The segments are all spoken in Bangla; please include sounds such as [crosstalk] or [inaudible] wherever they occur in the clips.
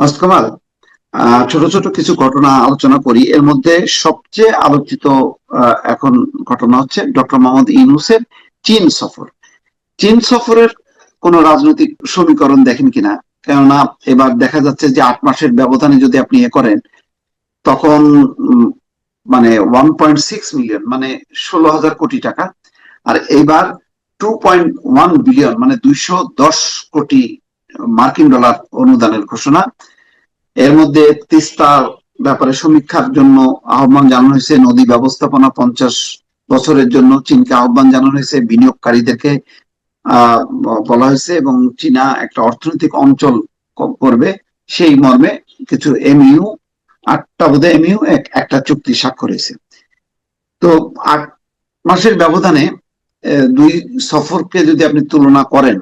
মাস্টকামাল ছোট ছোট কিছু ঘটনা আলোচনা করি। এর মধ্যে সবচেয়ে আলোচিত এখন ঘটনা হচ্ছে ডক্টর মোহাম্মদ ইউনুসের চীন সফর। চীন সফরের কোন রাজনৈতিক সমীকরণ দেখেন কিনা? কেননা এবার দেখা যাচ্ছে যে আট মাসের ব্যবধানে যদি আপনি এ করেন, তখন মানে ওয়ান পয়েন্ট সিক্স মিলিয়ন মানে ষোলো হাজার কোটি টাকা। আর এইবার টু পয়েন্ট ওয়ান বিলিয়ন মানে দুইশো দশ কোটি মার্কিন ডলার অনুদানের ঘোষণা। এর মধ্যে তিস্তার ব্যাপারে সমীক্ষার জন্য আহ্বান জানানো হয়েছে। নদী ব্যবস্থাপনা পঞ্চাশ বছরের জন্য চীনকে আহ্বান জানানো হয়েছে। বিনিয়োগকারীদেরকে বলা হয়েছে এবং চীনা একটা অর্থনৈতিক অঞ্চল করবে। সেই মর্মে কিছু এমইউ, আটটা বোধহয় এমইউ একটা চুক্তি স্বাক্ষর হয়েছে। তো আট মাসের ব্যবধানে দুই সফরকে যদি আপনি তুলনা করেন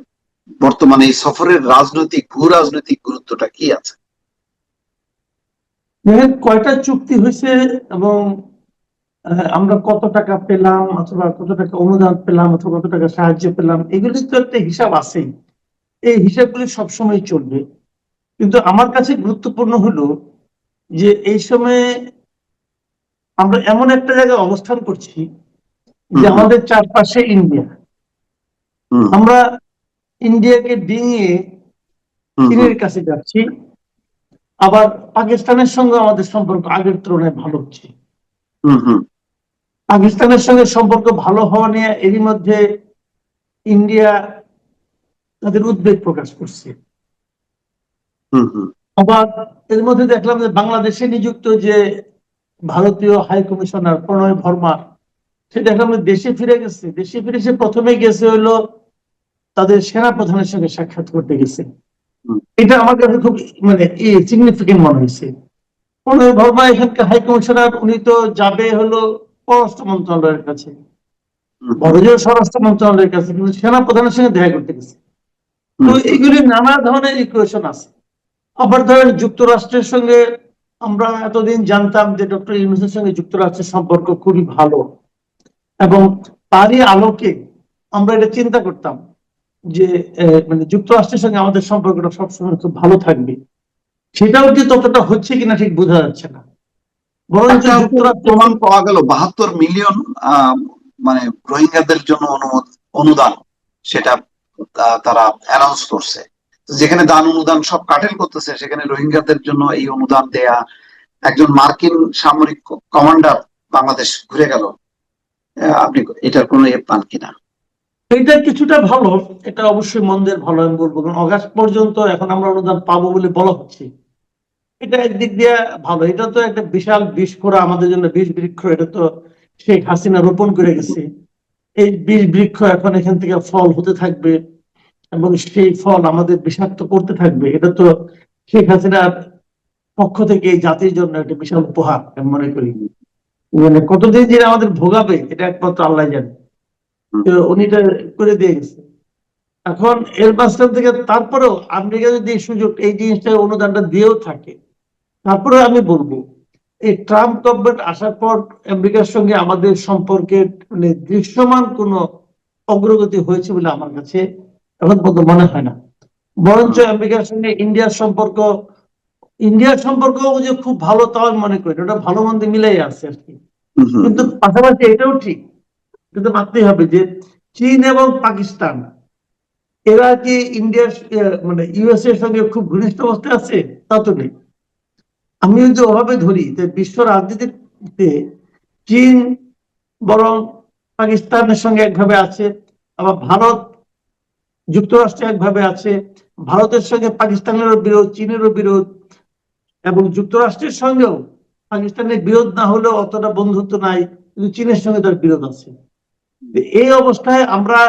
বর্তমানে এই সফরের রাজনৈতিক ভূ রাজনৈতিক গুরুত্বটা কি আছে? কয়টা চুক্তি হয়েছে এবং আমরা কত টাকা পেলাম অথবা কত টাকা অনুদান পেলাম অথবা কত টাকা সাহায্য পেলাম এগুলি তো একটা হিসাব আছেই। এই হিসাবগুলি সবসময় চলবে। কিন্তু আমার কাছে গুরুত্বপূর্ণ হলো যে এই সময়ে আমরা এমন একটা জায়গায় অবস্থান করছি যে আমাদের চারপাশে ইন্ডিয়া। আমরা ইন্ডিয়াকে ডিঙিয়ে চীনের কাছে যাচ্ছি। আবার পাকিস্তানের সঙ্গে আমাদের সম্পর্ক আগের তুলনায় ভালো হচ্ছে। পাকিস্তানের সঙ্গে সম্পর্ক ভালো হওয়া নিয়ে এরই মধ্যে ইন্ডিয়া তাদের উদ্বেগ প্রকাশ করছে। হুম, হুম, আবার এর মধ্যে দেখলাম যে বাংলাদেশে নিযুক্ত যে ভারতীয় হাই কমিশনার প্রণয় ভর্মা সে দেখলাম দেশে ফিরে গেছে। দেশে ফিরে সে প্রথমে গেছে হলো তাদের সেনা প্রধানের সঙ্গে সাক্ষাৎ করতে গেছে। এটা আমার কাছে খুব মানে সিগনিফিকেন্ট মনে হয়েছে। প্রণয় ভর্মা এখানকার হাই কমিশনার উনি তো যাবে হলো পররাষ্ট্র মন্ত্রণালয়ের কাছে। ভারতীয় স্বরাষ্ট্র মন্ত্রণালয়ের কাছে কিন্তু সেনা প্রধানের সঙ্গে দেখা করতে গেছে। তো এইগুলি নানা ধরনের ইকুয়েশন আছে। আবার ধরেন যুক্তরাষ্ট্রের সঙ্গে আমরা এতদিন জানতাম যে ডক্টর ইউনুসের সঙ্গে যুক্তরাষ্ট্রের সম্পর্ক খুবই ভালো। এবং তারই আলোকে আমরা এটা চিন্তা করতাম যে মানে যুক্তরাষ্ট্রের সঙ্গে আমাদের সম্পর্কটা সবসময় খুব ভালো থাকবে। সেটাও কি ততটা হচ্ছে কিনা ঠিক বোঝা যাচ্ছে না। বরঞ্চ প্রমাণ পাওয়া গেল বাহাত্তর মিলিয়ন মানে রোহিঙ্গাদের জন্য অনুদান সেটা তারা অ্যানাউন্স করছে। যেখানে দান অনুদান সব কাটেল করতেছে সেখানে রোহিঙ্গাদের জন্য এই অনুদান দেয়া একজন মার্কিন সামরিক কমান্ডার বাংলাদেশ ঘুরে গেল। আপনি এটার কোনো এ পান কিনা? এটা কিছুটা ভালো, এটা অবশ্যই মন্দের ভালো, আমি বলব। কারণ অগাস্ট পর্যন্ত এখন আমরা অনুদান পাবো বলে বলা হচ্ছে। এটা একদিক দিয়ে ভালো। এটা তো একটা বিশাল বিষ করা আমাদের জন্য, বিষ বৃক্ষ, এটা তো শেখ হাসিনা রোপণ করে গেছে। এই বিষ বৃক্ষ এখন এখান থেকে ফল হতে থাকবে এবং সেই ফল আমাদের বিষাক্ত করতে থাকবে। এটা তো শেখ হাসিনার পক্ষ থেকে জাতির জন্য একটা বিশাল উপহার, আমি মনে করি। মানে কতদিন যে আমাদের ভোগাবে, এটা একমাত্র আল্লাহ জানে। তো উনি এটা করে দিয়ে গেছে। এখন এর মাঝখান থেকে তারপরেও আমেরিকা যদি সুযোগ এই জিনিসটা অনুদানটা দিয়েও থাকে তারপরে আমি বলব এই ট্রাম্প গভর্নমেন্ট আসার পর আমেরিকার সঙ্গে আমাদের সম্পর্কের মানে দৃশ্যমান কোন অগ্রগতি হয়েছে বলে আমার কাছে এখন পর্যন্ত মনে হয় না। বরঞ্চ আমেরিকার সঙ্গে ইন্ডিয়ার সম্পর্ক ইন্ডিয়ার সম্পর্ক যে খুব ভালো তাও আমি মনে করি ওটা ভালো মন্দ মিলেই আছে আর কি। কিন্তু পাশাপাশি এটাও ঠিক কিন্তু মানতেই হবে যে চীন এবং পাকিস্তান, এরা কি ইন্ডিয়ার মানে ইউএস এর সঙ্গে খুব ঘনিষ্ঠ অবস্থায় আছে? তা তো নেই। আমি যদি ওভাবে ধরি, যে বিশ্ব রাজনীতিতে চীন বরং পাকিস্তানের সঙ্গে একভাবে আছে, আবার ভারত যুক্তরাষ্ট্র একভাবে আছে, ভারতের সঙ্গে পাকিস্তানেরও বিরোধ, চীনেরও বিরোধ, এবং যুক্তরাষ্ট্রের সঙ্গেও পাকিস্তানের বিরোধ না হলেও অতটা বন্ধুত্ব নাই, কিন্তু চীনের সঙ্গে তার বিরোধ আছে। এই অবস্থায় আমরা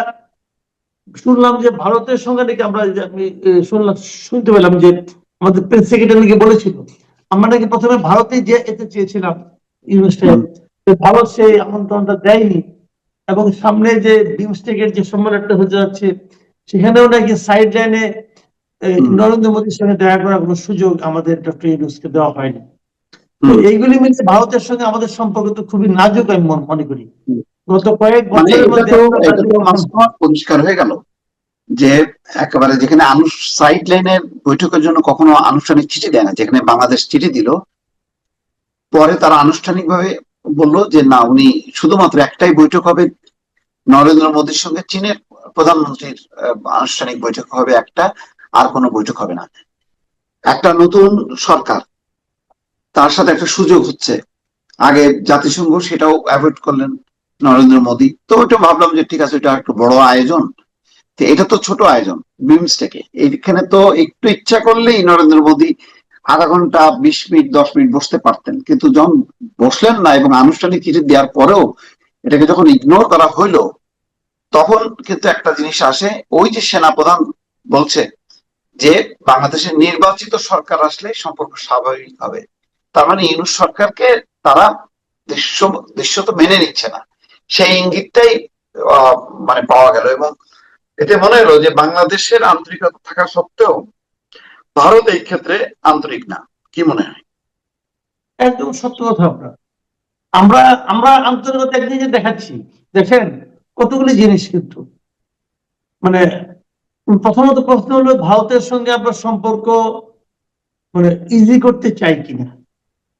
শুনলাম যে ভারতের সঙ্গে নাকি আমরা আমি শুনলাম শুনতে পেলাম যে আমাদের প্রেস সেক্রেটারি নাকি বলেছিল আমরা নাকি প্রথমে ভারতে যে এতে চেয়েছিলাম ইউনুস ভারত সেই আমন্ত্রণটা দেয়নি এবং সামনে যে বিমস্টেকের যে সম্মেলনটা হতে যাচ্ছে সেখানেও নাকি সাইড লাইনে নরেন্দ্র মোদীর সঙ্গে দেখা করার কোনো সুযোগ আমাদের ডক্টর ইউনুসকে দেওয়া হয়নি। তো এইগুলি মিলে ভারতের সঙ্গে আমাদের সম্পর্ক তো খুবই নাজুক আমি মন- মনে করি। গত কয়েক মানে বছরের পরিষ্কার হয়ে গেল যে একেবারে যেখানে সাইড লাইনের বৈঠকের জন্য কখনো আনুষ্ঠানিক চিঠি দেয় না যেখানে বাংলাদেশ চিঠি দিল। পরে তারা আনুষ্ঠানিকভাবে বলল যে না উনি শুধুমাত্র একটাই বৈঠক হবে। নরেন্দ্র মোদীর সঙ্গে চীনের প্রধানমন্ত্রীর আনুষ্ঠানিক বৈঠক হবে একটা আর কোনো বৈঠক হবে না। একটা নতুন সরকার তার সাথে একটা সুযোগ হচ্ছে। আগে জাতিসংঘ সেটাও অ্যাভয়েড করলেন। নরেন্দ্র মোদী। তো ওইটা ভাবলাম যে ঠিক আছে, এটা একটু বড় আয়োজন। এটা তো ছোট আয়োজন বিমস্টেকে এইখানে তো একটু ইচ্ছা করলেই নরেন্দ্র মোদী আধা ঘণ্টা, বিশ মিনিট, দশ মিনিট বসতে পারতেন। কিন্তু যখন বসলেন না এবং আনুষ্ঠানিক চিঠি দেওয়ার পরেও এটাকে যখন ইগনোর করা হইল, তখন কিন্তু একটা জিনিস আসে, ওই যে সেনাপ্রধান বলছে যে বাংলাদেশের নির্বাচিত সরকার আসলে সম্পর্ক স্বাভাবিক হবে। তার মানে ইউনুস সরকারকে তারা দৃশ্য দৃশ্য তো মেনে নিচ্ছে না। সেই ইঙ্গিতটাই মানে পাওয়া গেল এবং এতে মনে হলো যে বাংলাদেশের আন্তরিকতা থাকা সত্ত্বেও ভারত এই ক্ষেত্রে আন্তরিক না। কি মনে হয়? একদম সত্য কথা আপনার। আমরা আমরা আন্তর্জাতিক একদিকে দেখাচ্ছি। দেখেন, কতগুলি জিনিস কিন্তু। মানে প্রথমত প্রশ্ন হলো, ভারতের সঙ্গে আমরা সম্পর্ক মানে ইজি করতে চাই কিনা?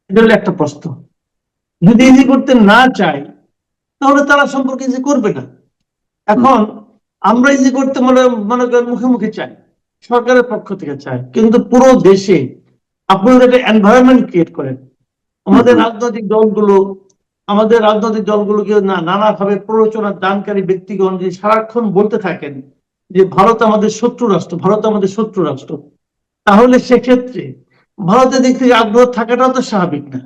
এটা হলো একটা প্রশ্ন। যদি ইজি করতে না চাই তাহলে তারা সম্পর্ক ইজি করবে না। এখন আমরা ইজি করতে মনে মনে করেন মুখে মুখে চাই সরকারের পক্ষ থেকে চাই কিন্তু পুরো দেশে আপনারা একটা এনভায়রনমেন্ট ক্রিয়েট করেন। আমাদের রাজনৈতিক দলগুলো আমাদের রাজনৈতিক দলগুলোকে না নানাভাবে প্ররোচনা দানকারী ব্যক্তিগণ যে সারাক্ষণ বলতে থাকেন যে ভারত আমাদের শত্রু রাষ্ট্র ভারত আমাদের শত্রু রাষ্ট্র তাহলে সেক্ষেত্রে ভারতের দিক থেকে আগ্রহ থাকাটাও তো স্বাভাবিক না।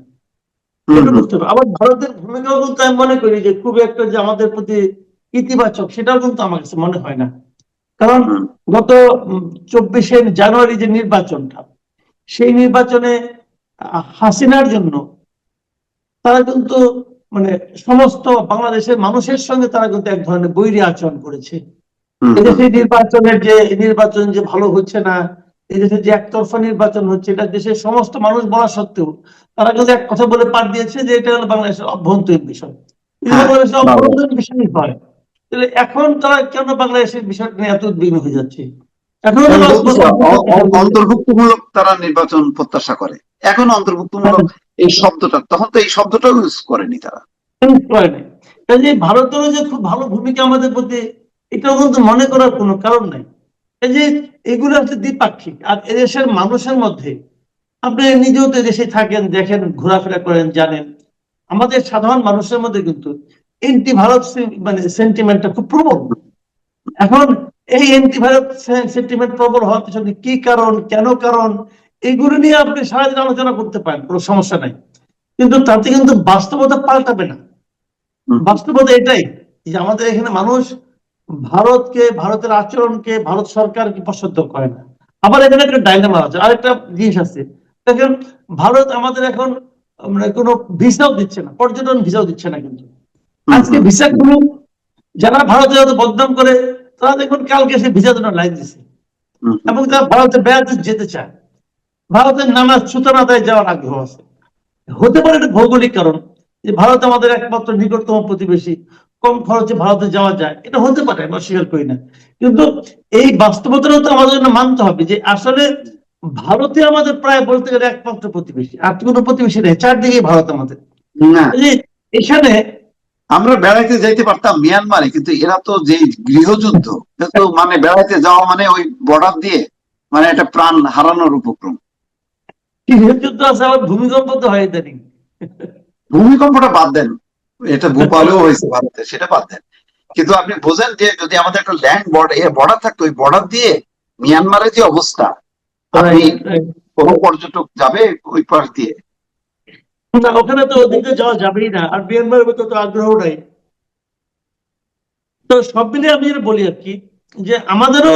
এটা বুঝতে হবে আবার ভারতের ভূমিকাও কিন্তু আমি মনে করি যে খুব একটা যে আমাদের প্রতি ইতিবাচক সেটাও কিন্তু আমার কাছে মনে হয় না। কারণ গত চব্বিশে জানুয়ারি যে নির্বাচনটা সেই নির্বাচনে হাসিনার জন্য তারা কিন্তু মানে সমস্ত বাংলাদেশের মানুষের সঙ্গে তারা কিন্তু এক ধরনের বৈরী আচরণ করেছে। এদেশে নির্বাচনের যে নির্বাচন যে ভালো হচ্ছে না এদেশে যে একতরফা নির্বাচন হচ্ছে এটা দেশের সমস্ত মানুষ বলা সত্ত্বেও তারা কিন্তু এক কথা বলে পাঠ দিয়েছে যে এটা হলো বাংলাদেশের অভ্যন্তরীণ বিষয়। অভ্যন্তরীণ হয়। তাহলে এখন তারা কেন বাংলাদেশের বিষয়টা নিয়ে এত উদ্বিগ্ন হয়ে যাচ্ছে? এখন হলো অ- অ- অন্তর্ভুক্তমূলক তারা নির্বাচন প্রত্যাশা করে। এখন অন্তর্ভুক্তমূলক এই শব্দটা তখন তো এই শব্দটাও ইউজ করেনি তারা। করে নাই কাজে ভারতেরও যে খুব ভালো ভূমিকা আমাদের প্রতি এটাও কিন্তু মনে করার কোনো কারণ নাই। এই যে এগুলো হচ্ছে দ্বিপাক্ষিক। আর এদেশের মানুষের মধ্যে আপনি নিজেও তো দেশে থাকেন দেখেন ঘোরাফেরা করেন জানেন। আমাদের সাধারণ মানুষের মধ্যে কিন্তু এন্টি ভারত মানে সেন্টিমেন্টটা খুব প্রবল। এখন এই এন্টি ভারত সেন্টিমেন্ট প্রবল হওয়ার পিছনে কি কারণ কেন কারণ এইগুলো নিয়ে আপনি সারাদিন আলোচনা করতে পারেন কোনো সমস্যা নাই। কিন্তু তাতে কিন্তু বাস্তবতা পাল্টাবে না। বাস্তবতা এটাই যে আমাদের এখানে মানুষ ভারতকে ভারতের আচরণকে ভারত সরকারকে পছন্দ করে না। আবার এখানে একটা ডাইনামা আছে আরেকটা জিনিস আছে। দেখেন ভারত আমাদের এখন মানে কোনো ভিসাও দিচ্ছে না পর্যটন ভিসাও দিচ্ছে না কিন্তু। আজকে ভিসা গুলো যারা ভারতে যত বদনাম করে তারা দেখুন কালকে সে ভিসা জন্য লাইন দিছে। এবং তারা ভারতে বেড়াতে যেতে চায়। ভারতের নানা সুতরাতায় যাওয়ার আগ্রহ আছে। হতে পারে এটা ভৌগোলিক কারণ যে ভারত আমাদের একমাত্র নিকটতম প্রতিবেশী। কম খরচে ভারতে যাওয়া যায়। এটা হতে পারে আমি অস্বীকার করি না। কিন্তু এই বাস্তবতাটাও তো আমাদের জন্য মানতে হবে যে আসলে ভারতে আমাদের প্রায় বলতে গেলে একমাত্র প্রতিবেশী। আর কোনো প্রতিবেশী নেই চারদিকে ভারত আমাদের। এখানে আমরা বেড়াইতে যাইতে পারতাম মিয়ানমারে কিন্তু এরা তো যে গৃহযুদ্ধ তো মানে বেড়াইতে যাওয়া মানে ওই বর্ডার দিয়ে মানে একটা প্রাণ হারানোর উপক্রম। গৃহযুদ্ধ আছে আবার ভূমিকম্প তো হয় ইদানিং। ভূমিকম্পটা বাদ দেন। এটা ভোপালেও হয়েছে ভারতে সেটা বাদ দেন। কিন্তু আপনি বোঝেন যে যদি আমাদের একটা ল্যান্ড বর্ডার বর্ডার থাকতো ওই বর্ডার দিয়ে মিয়ানমারের যে অবস্থা আপনি কোন পর্যটক যাবে ওই পাশ দিয়ে? না ওখানে তো ওদিকে যাওয়া যাবেই না আর মিয়ানমারের মতো তো আগ্রহ নাই। তো সব মিলে আমি যেটা বলি আর কি যে আমাদেরও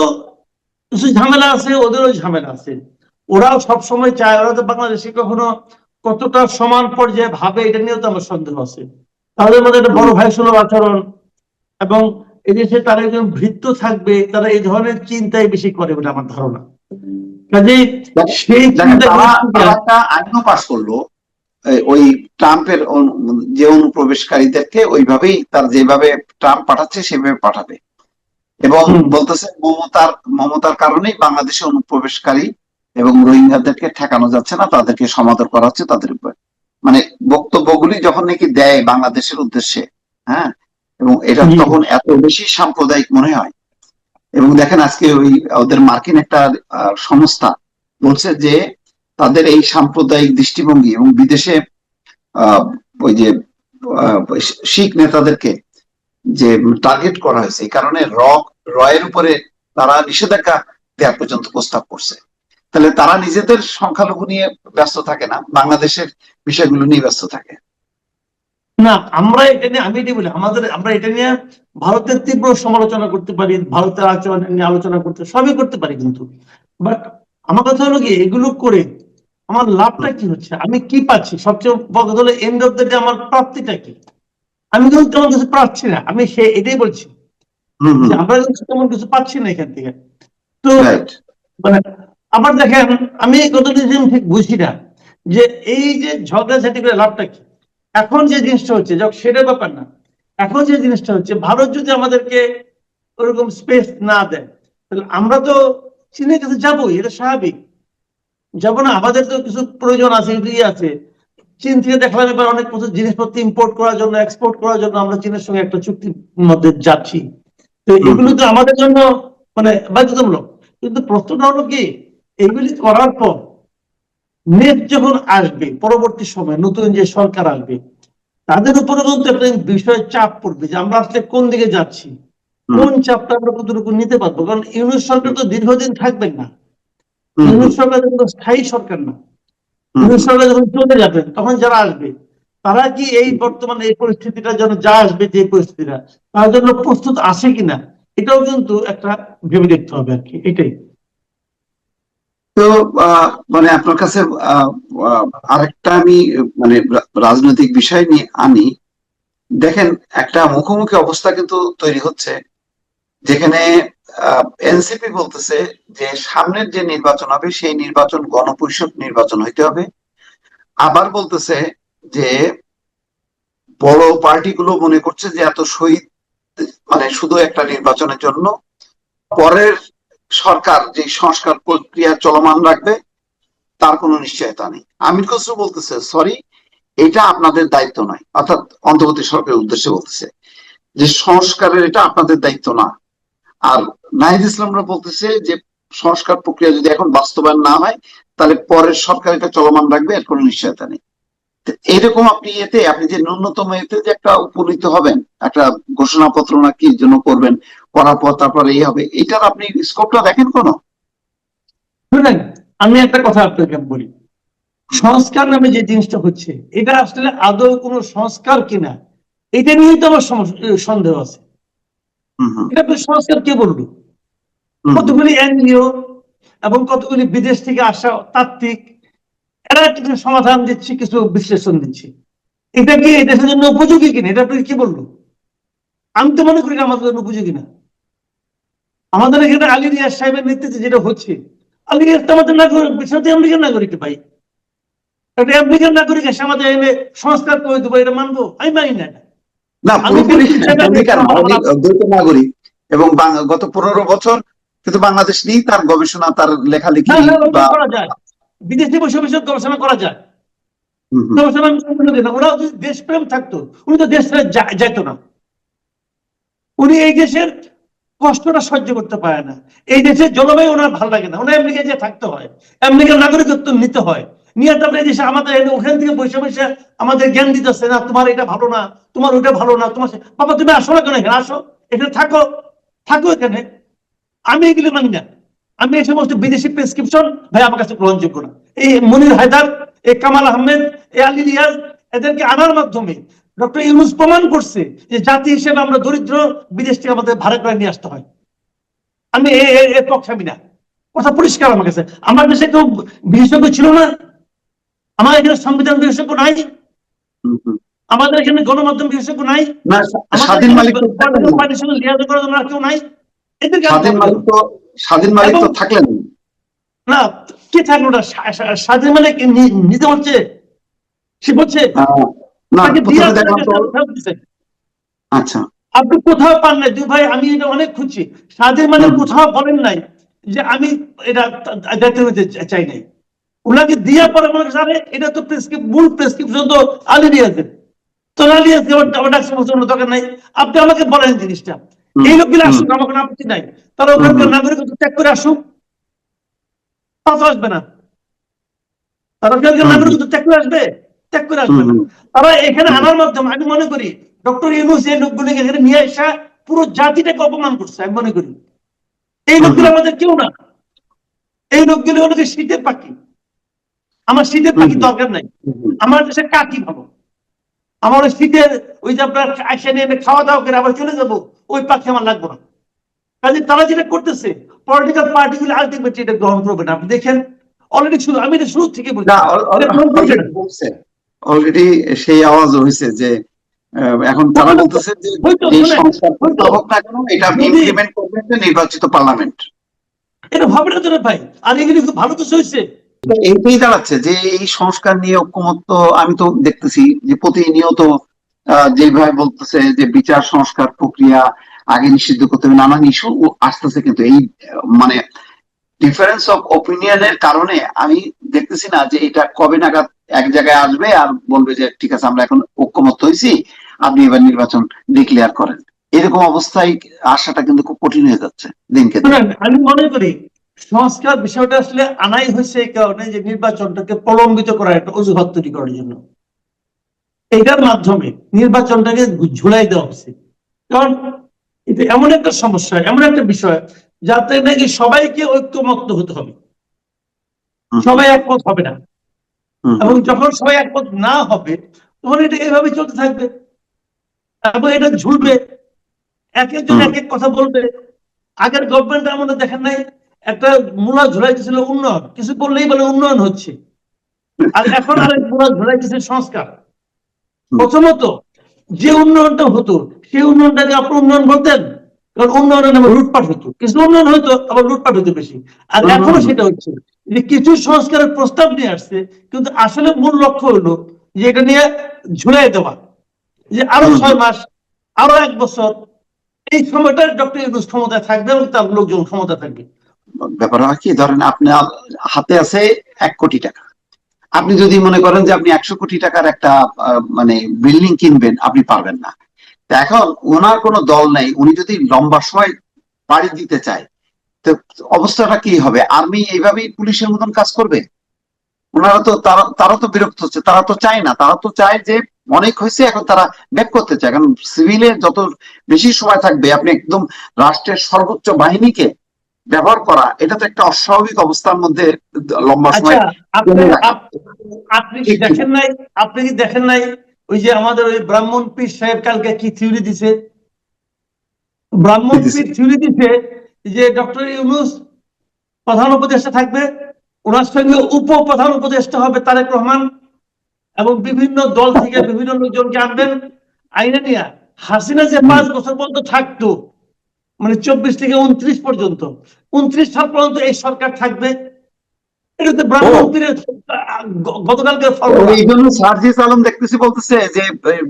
কিছু ঝামেলা আছে ওদেরও ঝামেলা আছে। ওরাও সব সময় চায় ওরা তো বাংলাদেশে কখনো কতটা সমান পর্যায়ে ভাবে এটা নিয়েও তো আমার সন্দেহ আছে। তাদের মধ্যে একটা বড় ভাই সুলভ আচরণ এবং এদেশে তারা একজন ভৃত্য থাকবে তারা এই ধরনের চিন্তাই বেশি করে বলে আমার ধারণা। কাজেই সেই চিন্তা তারা তারা একটা আইনও পাশ করল ওই ট্রাম্পের যে অনুপ্রবেশকারীদেরকে ওইভাবেই তার যেভাবে ট্রাম্প পাঠাচ্ছে সেভাবে পাঠাবে। এবং বলতেছে মমতার মমতার কারণেই বাংলাদেশে অনুপ্রবেশকারী এবং রোহিঙ্গাদেরকে ঠেকানো যাচ্ছে না তাদেরকে সমাদর করা হচ্ছে তাদের উপর। মানে বক্তব্যগুলি যখন নাকি দেয় বাংলাদেশের উদ্দেশ্যে হ্যাঁ এবং এটা তখন এত বেশি সাম্প্রদায়িক মনে হয়। এবং দেখেন আজকে ওই ওদের মার্কিন একটা সংস্থা বলছে যে তাদের এই সাম্প্রদায়িক দৃষ্টিভঙ্গি এবং বিদেশে আহ, ওই যে শিখ নেতাদেরকে যে টার্গেট করা হয়েছে এই কারণে র রয়ের উপরে তারা নিষেধাজ্ঞা দেওয়া পর্যন্ত প্রস্তাব করছে। তাহলে তারা নিজেদের সংখ্যালঘু নিয়ে ব্যস্ত থাকে না। বাংলাদেশের বিষয়গুলো নিয়ে ব্যস্ত থাকে। না আমরা এটা নিয়ে আমি এটাই বলি আমাদের আমরা এটা নিয়ে ভারতের তীব্র সমালোচনা করতে পারি ভারতের আচরণ নিয়ে আলোচনা করতে সবই করতে পারি কিন্তু। বাট আমার কথা হলো কি এগুলো করে আমার লাভটা কি হচ্ছে? আমি কি পাচ্ছি? সবচেয়ে বড় হলো এন্ড অফ দ্য ডে আমার প্রাপ্তিটা কি? আমি কিন্তু তেমন কিছু পাচ্ছি না আমি সে এটাই বলছি। আমরা কিন্তু তেমন কিছু পাচ্ছি না এখান থেকে। তো মানে আবার দেখেন আমি আমি ঠিক বুঝি না। যে এই যে ঝগড়াঝাটি করে লাভটা কি? এখন যে জিনিসটা হচ্ছে যখন সেটা ব্যাপার না। এখন যে জিনিসটা হচ্ছে ভারত যদি আমাদেরকে ওরকম স্পেস না দেয় তাহলে আমরা তো চীনের কাছে যাবোই এটা স্বাভাবিক। যাব না আমাদের তো কিছু প্রয়োজন আছে এগুলি আছে। চীন থেকে দেখলাম এবার অনেক কিছু জিনিসপত্র ইম্পোর্ট করার জন্য এক্সপোর্ট করার জন্য আমরা চীনের সঙ্গে একটা চুক্তির মধ্যে যাচ্ছি। তো এগুলো তো আমাদের জন্য মানে বাধ্যতামূলক। কিন্তু প্রশ্নটা হলো কি এগুলি করার পর নেট যখন আসবে পরবর্তী সময় নতুন যে সরকার আসবে তাদের উপরে কিন্তু একটা বিষয় চাপ পড়বে যে আমরা আসলে কোন দিকে যাচ্ছি। কোন চাপটা আমরা কতটুকু নিতে পারব? কারণ ইউনিট সরকার তো দীর্ঘদিন থাকবেন না। ইউনিট সরকার কিন্তু স্থায়ী সরকার না। ইউনিট সরকার যখন চলে যাবে তখন যারা আসবে তারা কি এই বর্তমানে এই পরিস্থিতিটা যেন যা আসবে যে পরিস্থিতিটা তার জন্য প্রস্তুত আছে কিনা এটাও কিন্তু একটা ভেবে দেখতে হবে আর কি এটাই। তো মানে আপনার কাছে আরেকটা আমি মানে রাজনৈতিক বিষয় নিয়ে আনি। দেখেন, একটা মুখোমুখি অবস্থা কিন্তু তৈরি হচ্ছে। যেখানে এনসিপি বলতেছে যে সামনের যে নির্বাচন হবে, সেই নির্বাচন গণপরিষদ নির্বাচন হইতে হবে। আবার বলতেছে যে, বড় পার্টিগুলো মনে করছে যে এত শহীদ মানে শুধু একটা নির্বাচনের জন্য, পরের সরকার যে সংস্কার প্রক্রিয়া চলমান রাখবে, তার কোনো নিশ্চয়তা নেই। আমির খসরু বলতেছে সরি এটা আপনাদের দায়িত্ব নয়। অর্থাৎ অন্তর্বর্তী সরকারের উদ্দেশ্যে বলতেছে যে সংস্কারের এটা আপনাদের দায়িত্ব না। আর নাহিদ ইসলামরা বলতেছে যে সংস্কার প্রক্রিয়া যদি এখন বাস্তবায়ন না হয়, তাহলে পরের সরকার এটা চলমান রাখবে, এর কোনো নিশ্চয়তা নেই। এরকম আপনি এতে আপনি যে ন্যূনতম এতে যে একটা উপনীত হবেন একটা ঘোষণাপত্র না কি জন্য করবেন করার পর তারপরে এই হবে এটার আপনি স্কোপটা দেখেন কোনো? শুনেন আমি একটা কথা আপনাকে বলি। সংস্কার নামে যে জিনিসটা হচ্ছে এটা আসলে আদৌ কোনো সংস্কার কিনা এটা নিয়েই তো আমার সন্দেহ আছে। এটা সংস্কার কে বলল। কতগুলি এনজিও এবং কতগুলি বিদেশ থেকে আসা তাত্ত্বিক এরা কিছু সমাধান দিচ্ছে কিছু বিশ্লেষণ দিচ্ছে। এটা কি দেশের জন্য উপযোগী কিনা? এটা কি বলল? আমি তো মনে করি আমাদের জন্য উপযোগী না। আমাদের এখানে আলী রিয়াজ সাহেবের নেতৃত্বে যেটা হচ্ছে আলী রিয়াজ তো আমাদের নাগরিক আমেরিকান নাগরিক ভাই। একটা আমেরিকান নাগরিক এসে আমাদের এনে সংস্কার করে দেবো এটা মানবো? আমি মানি না নাগরিক এবং গত পনেরো বছর কিন্তু বাংলাদেশ নিয়েই তার গবেষণা তার লেখালেখি বা বিদেশে বসে বসে গবেষণা করা যায়। গবেষণা। ওরাও যদি দেশপ্রেম থাকতো উনি তো দেশ ছেড়ে যা- যেত না। উনি এই দেশের কষ্টটা সহ্য করতে পারে না। এই দেশের জলবায়ু ওনার ভালো লাগে না। ওনার আমেরিকায় যে থাকতে হয় আমেরিকার নাগরিকত্ব নিতে হয়। নিয়ে তারপরে দেশে আমাদের ওখান থেকে বসে বসে আমাদের জ্ঞান দিতেছে না তোমার এটা ভালো না তোমার ওটা ভালো না তোমার বাবা তুমি আসো না কেন এখানে? আসো। এখানে থাকো। থাকো এখানে। আমি এগুলো মানি না। আমি এই সমস্ত বিদেশি প্রেসক্রিপশন ভাই আমার কাছে গ্রহণযোগ্য না। এই মনির হায়দার এই কামাল আহমেদ এই আলী রিয়াজ এদেরকে আনার মাধ্যমে ডক্টর ইউনুস প্রমাণ করছে যে জাতি হিসেবে আমরা দরিদ্র বিদেশ থেকে আমাদের ভাড়া করে নিয়ে আসতে হয়। আমি এ- এ- এর পক্ষে আমি না। কথা পরিষ্কার আমার কাছে। আমার দেশে কেউ বিশেষজ্ঞ ছিল না। আমার এখানে সংবিধান বিশেষজ্ঞ নাই। আমাদের এখানে গণমাধ্যম বিশেষজ্ঞ নাই। স্বাধীন মালিক কেউ নাই। স্বাধীন মালিক তো স্বাধীন মালিক তো থাকলেন। না। থাকল না? স্বাধীন মালিক হচ্ছে সে বলছে। আচ্ছা। আপনি কোথাও পান নাই। দুই ভাই আমি এটা অনেক খুঁজছি। স্বাধীন হুম। কোথাও বলেন নাই যে আমি এটা দায়িত্ব নিতে চাই নাই। ওনাকে দিয়া পরে মনে করছে, এটা তো প্রেসক্রিপ মূল প্রেসক্রিপশন তো আলী তো আলী রিয়াজ আমার "কোনো দরকার নাই। আপনি আমাকে বলেন জিনিসটা। এই লোকগুলো। আসুক আমার কোনো আপত্তি নাই। তারা ওখানকার হুম। নাগরিকত্ব ত্যাগ করে আসুক। তা আসবে না। তারা ওখানকার। নাগরিকত্ব ত্যাগ করে আসবে? ত্যাগ করে আসবে না। তারা এখানে আনার মাধ্যমে আমি মনে করি ডক্টর ইউনুস এই লোকগুলিকে এখানে নিয়ে আসা পুরো জাতিটাকে অপমান করছে আমি মনে করি। এই লোকগুলো আমাদের কেউ না। এই লোকগুলো হলো শীতের পাখি। আমার শীতের পাখি দরকার নাই। আমার দেশে কাকি ভালো। আমার ওই শীতের ওই যে আপনার আসে নিয়ে খাওয়া দাওয়া করে আবার চলে যাব ওই পাখি আমার লাগবে না। কাজে তারা যেটা করতেছে পলিটিক্যাল পার্টিগুলো আলটিমেটলি এটা গ্রহণ করবে না। আপনি দেখেন অলরেডি শুরু আমি এটা শুরু থেকে বলছি। অলরেডি সেই আওয়াজ হয়েছে যে এখন তারা বলতেছে যে না কেন? এটা ইমপ্লিমেন্ট করবে যে নির্বাচিত পার্লামেন্ট এটা ভাবে না তো রে ভাই। আর এগুলি ভালো কিছু হয়েছে এইটাই দাঁড়াচ্ছে যে এই সংস্কার নিয়ে ঐক্যমত্য, আমি তো দেখতেছি যে প্রতিনিয়ত যেভাবে বলতেছে যে বিচার সংস্কার প্রক্রিয়া আগে নিষিদ্ধ করতে হবে, নানান ইস্যু আসতেছে কিন্তু এই মানে ডিফারেন্স অফ কারণে আমি দেখতেছি না যে এটা কবে নাগাদ এক জায়গায় আসবে আর বলবে যে ঠিক আছে আমরা এখন ঐক্যমত্য হয়েছি, আপনি এবার নির্বাচন ডিক্লেয়ার করেন। এরকম অবস্থায় আসাটা কিন্তু খুব কঠিন হয়ে যাচ্ছে দিনকে আমি মনে করি সংস্কার বিষয়টা আসলে আনাই হয়েছে এই কারণে যে নির্বাচনটাকে প্রলম্বিত করার একটা অজুহাত তৈরি করার জন্য। এটার মাধ্যমে নির্বাচনটাকে ঝুলাই দেওয়া হচ্ছে কারণ এটা এমন একটা সমস্যা এমন একটা বিষয় যাতে নাকি সবাইকে ঐক্যমত্য হতে হবে। সবাই একমত হবে না। এবং যখন সবাই একমত না হবে তখন এটা এভাবে চলতে থাকবে। এবং এটা ঝুলবে। এক একজন এক এক কথা বলবে। আগের গভর্নমেন্ট আমাদের দেখেন নাই একটা মূলা ঝুলাইতেছিল উন্নয়ন। কিছু করলেই বলে উন্নয়ন হচ্ছে। আর এখন আরেক মূলা ঝুলাইতেছে সংস্কার। প্রথমত যে উন্নয়নটা হতো সেই উন্নয়নটাকে আপনি উন্নয়ন বলতেন। কারণ উন্নয়নের নামে লুটপাট হতো। কিছু উন্নয়ন হতো আবার লুটপাট হতো বেশি। আর এখনও সেটা হচ্ছে। যে কিছু সংস্কারের প্রস্তাব নিয়ে আসছে কিন্তু আসলে মূল লক্ষ্য হলো যে এটা নিয়ে ঝুলাই দেওয়া। যে আরও ছয় মাস আরও এক বছর এই সময়টা ডক্টর ইউনুস ক্ষমতায় থাকবে এবং তার লোকজন ক্ষমতা থাকবে। ব্যাপার হয় কি? ধরেন আপনার হাতে আছে এক কোটি টাকা। আপনি যদি মনে করেন যে আপনি একশো কোটি টাকার একটা মানে বিল্ডিং কিনবেন, আপনি পারবেন না। এখন ওনার কোনো দল নেই, উনি যদি লম্বা সময় বাড়ি দিতে চায়, তো অবস্থাটা কি হবে? আর্মি এইভাবেই পুলিশের মতন কাজ করবে? ওনারা তো, তারা তারা তো বিরক্ত হচ্ছে, তারা তো চায় না। তারা তো চায় যে অনেক হয়েছে, এখন তারা ব্যাক করতে চায়। কারণ সিভিলে যত বেশি সময় থাকবে, আপনি একদম রাষ্ট্রের সর্বোচ্চ বাহিনীকে ব্যবহার করা এটা তো একটা অস্বাভাবিক অবস্থার মধ্যে লম্বা আচ্ছা সময় আপনি কি দেখেন নাই আপনি কি দেখেন নাই ওই যে আমাদের ওই ব্রাহ্মণ পীর সাহেব কালকে কি থিওরি দিছে? ব্রাহ্মণ পীর থিওরি দিছে যে ডক্টর ইউনুস প্রধান উপদেষ্টা থাকবে ওনার সঙ্গে উপ প্রধান উপদেষ্টা হবে তারেক রহমান এবং বিভিন্ন দল থেকে [laughs] বিভিন্ন লোকজনকে আনবেন। আইনে নিয়ে হাসিনা যে পাঁচ বছর পর্যন্ত থাকতো মানে চব্বিশ থেকে উনত্রিশ পর্যন্ত। উনত্রিশ সাল পর্যন্ত এই সরকার থাকবে। এই জন্য সার্জিস আলম দেখতেছি বলতেছে যে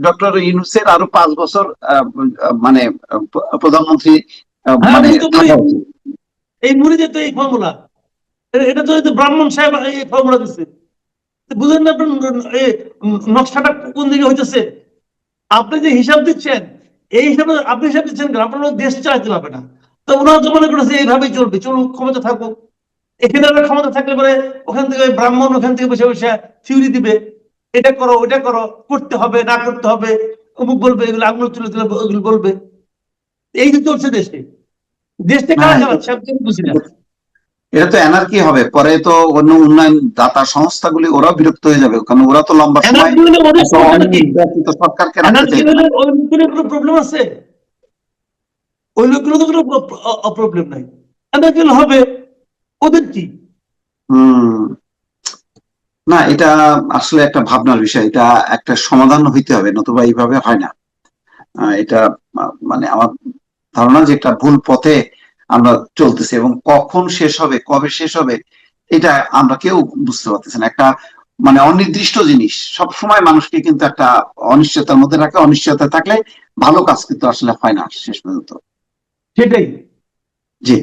ডক্টর ইউনুসের আরও পাঁচ বছর আহ, আহ, মানে প্রধানমন্ত্রী হ্যাঁ, মানে। এই তো এই ফর্মুলা। এটা তো ব্রাহ্মণ সাহেব এই ফর্মুলা দিচ্ছে বুঝেন না নকশাটা কোন দিকে হইতেছে? আপনি যে হিসাব দিচ্ছেন এই হিসাবে আপনি হিসাবে দিচ্ছেন কেন? আপনার দেশ চালাতে পারবে না। তো ওনারা তো মনে করেছে এইভাবেই চলবে। চলুক ক্ষমতা থাকুক। এখানে ক্ষমতা থাকলে পরে ওখান থেকে ব্রাহ্মণ ওখান থেকে বসে বসে থিওরি দিবে। এটা করো ওটা করো করতে হবে না করতে হবে অমুক বলবে এগুলো আঙুল তুলে তুলে ওগুলো বলবে। এই যে চলছে দেশে। দেশটা কারা। চালাচ্ছে? আমি বুঝি না। এটা তো এনার্কি হবে। পরে তো অন্য উন্নয়ন দাতা সংস্থাগুলি ওরাও বিরক্ত হয়ে যাবে কারণ ওরা তো লম্বা সময় সরকারকে ওই প্রবলেম আছে। ওই লোকগুলো তো কোনো প্রবলেম নাই। এনার্জি হবে ওদের কি? না এটা আসলে একটা ভাবনার বিষয়। এটা একটা সমাধান হইতে হবে নতুবা এইভাবে হয় না। আহ, এটা মানে আমার ধারণা যে একটা ভুল পথে আমরা চলতেছি এবং কখন শেষ হবে কবে শেষ হবে এটা আমরা কেউ বুঝতে পারতেছি না। একটা মানে অনির্দিষ্ট জিনিস সব সময় মানুষকে কিন্তু একটা অনিশ্চয়তার মধ্যে রাখে অনিশ্চয়তা থাকলে ভালো কাজ কিন্তু আসলে হয় না শেষ পর্যন্ত। সেটাই। জি।